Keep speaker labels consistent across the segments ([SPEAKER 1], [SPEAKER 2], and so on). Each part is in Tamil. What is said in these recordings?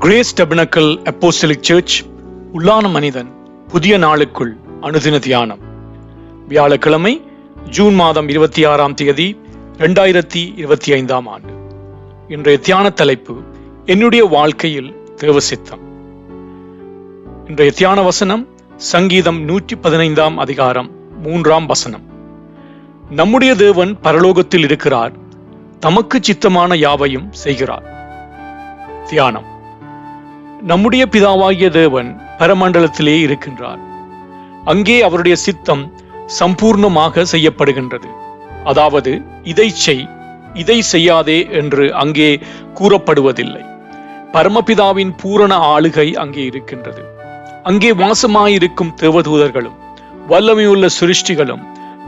[SPEAKER 1] கிரேஸ் டெபனக்கல் அப்போஸ்டலிக் சர்ச் உள்ளான மனிதன் புதிய நாளுக்குள் அனுதின தியானம். வியாழக்கிழமை ஜூன் மாதம் இருபத்தி ஆறாம் தேதி இரண்டாயிரத்தி இருபத்தி ஐந்தாம் ஆண்டு. இன்றைய தியான தலைப்பு என்னுடைய வாழ்க்கையில் தேவசித்தம் இன்றைய தியான வசனம் சங்கீதம் நூற்றி பதினைந்தாம் அதிகாரம் மூன்றாம் வசனம். நம்முடைய தேவன் பரலோகத்தில் இருக்கிறார் தமக்கு சித்தமான யாவையும் செய்கிறார். தியானம். நம்முடைய பிதாவாகிய தேவன் பரமண்டலத்திலே இருக்கின்றார். அங்கே அவருடைய சித்தம் சம்பூர்ணமாக செய்யப்படுகின்றது. அதாவது இதை செய் இதை செய்யாதே என்று அங்கே கூறப்படுவதில்லை. பரமபிதாவின் பூரண ஆளுகை அங்கே இருக்கின்றது. அங்கே வாசமாயிருக்கும் தேவதூதர்களும் வல்லமையுள்ள சிருஷ்டிகளும்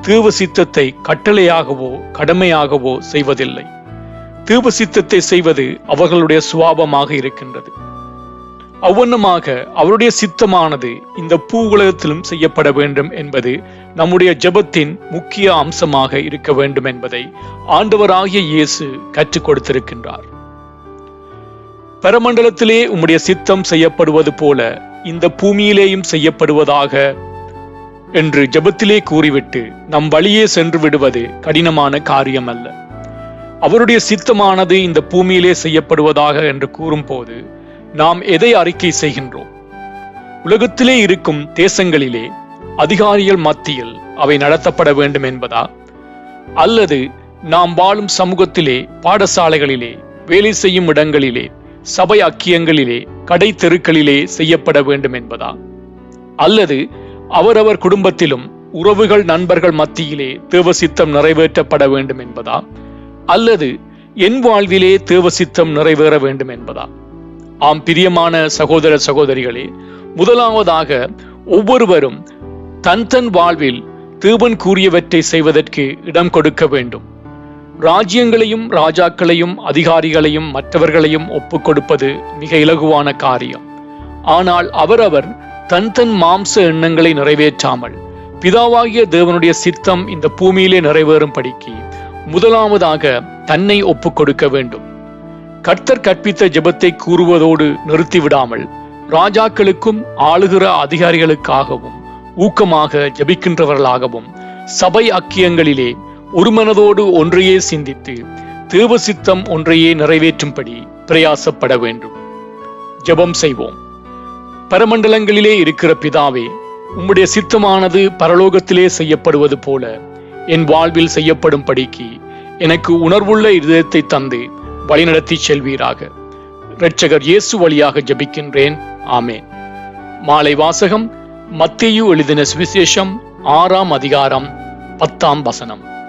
[SPEAKER 1] தீவு சித்தத்தை கட்டளையாகவோ கடமையாகவோ செய்வதில்லை. தீவு சித்தத்தை செய்வது அவர்களுடைய சுவாபமாக இருக்கின்றது. அவ்வண்ணமாக அவருடைய சித்தமானது இந்த பூ உலகத்திலும் செய்யப்பட வேண்டும் என்பது நம்முடைய ஜெபத்தின் முக்கிய அம்சமாக இருக்க வேண்டும் என்பதை ஆண்டவராகிய இயேசு கற்றுக் கொடுத்திருக்கின்றார். பரமண்டலத்திலே உம்முடைய சித்தம் செய்யப்படுவது போல இந்த பூமியிலேயும் செய்யப்படுவதாக என்று ஜெபத்திலே கூறிவிட்டு நம் வழியே சென்று விடுவது கடினமான காரியம் அல்ல அவருடைய சித்தமானது இந்த பூமியிலே செய்யப்படுவதாக என்று கூறும்போது நாம் எதை அறிக்கை செய்கின்றோம்? உலகத்திலே இருக்கும் தேசங்களிலே அதிகாரிகள் மத்தியில் அவை நடத்தப்பட வேண்டும் என்பதா? அல்லது நாம் வாழும் சமூகத்திலே பாடசாலைகளிலே வேலை செய்யும் இடங்களிலே சபை அக்கியங்களிலே கடை தெருக்களிலே செய்யப்பட வேண்டும் என்பதா? அல்லது அவரவர் குடும்பத்திலும் உறவுகள் நண்பர்கள் மத்தியிலே தேவசித்தம் நிறைவேற்றப்பட வேண்டும் என்பதா? அல்லது என் வாழ்விலே தேவசித்தம் நிறைவேற வேண்டும் என்பதா? ஆம் பிரியமான சகோதர சகோதரிகளே முதலாவதாக ஒவ்வொருவரும் தன் தன் வாழ்வில் தேவன் கூறியவற்றை செய்வதற்கு இடம் கொடுக்க வேண்டும். ராஜ்யங்களையும் ராஜாக்களையும் அதிகாரிகளையும் மற்றவர்களையும் ஒப்புக் கொடுப்பது மிக இலகுவான காரியம். ஆனால் அவரவர் தன் தன் மாம்ச எண்ணங்களை நிறைவேற்றாமல் பிதாவாகிய தேவனுடைய சித்தம் இந்த பூமியிலே நிறைவேறும்படிக்கு முதலாவதாக தன்னை ஒப்புக் கொடுக்க வேண்டும். கர்த்தர் கற்பித்த ஜெபத்தை கூறுவதோடு நிறுத்திவிடாமல் ராஜாக்களுக்கும் ஆளுகிற அதிகாரிகளுக்காகவும் ஊக்கமாக ஜெபிக்கின்றவர்களாகவும் சபை அக்கியங்களிலே ஒரு மனதோடு ஒன்றையே சிந்தித்து தேவ சித்தம் ஒன்றையே நிறைவேற்றும்படி பிரயாசப்பட வேண்டும். ஜெபம் செய்வோம். பரமண்டலங்களிலே இருக்கிற பிதாவே உம்முடைய சித்தமானது பரலோகத்திலே செய்யப்படுவது போல என் வாழ்வில் செய்யப்படும் படிக்கு எனக்கு உணர்வுள்ள இதயத்தை தந்து வழிநடத்தி செல்வீராக. இரட்சகர் இயேசு வழியாக ஜபிக்கின்றேன். ஆமேன். மாலை வாசகம் மத்தியு எழுதின சுவிசேஷம் ஆறாம் அதிகாரம் பத்தாம் வசனம்.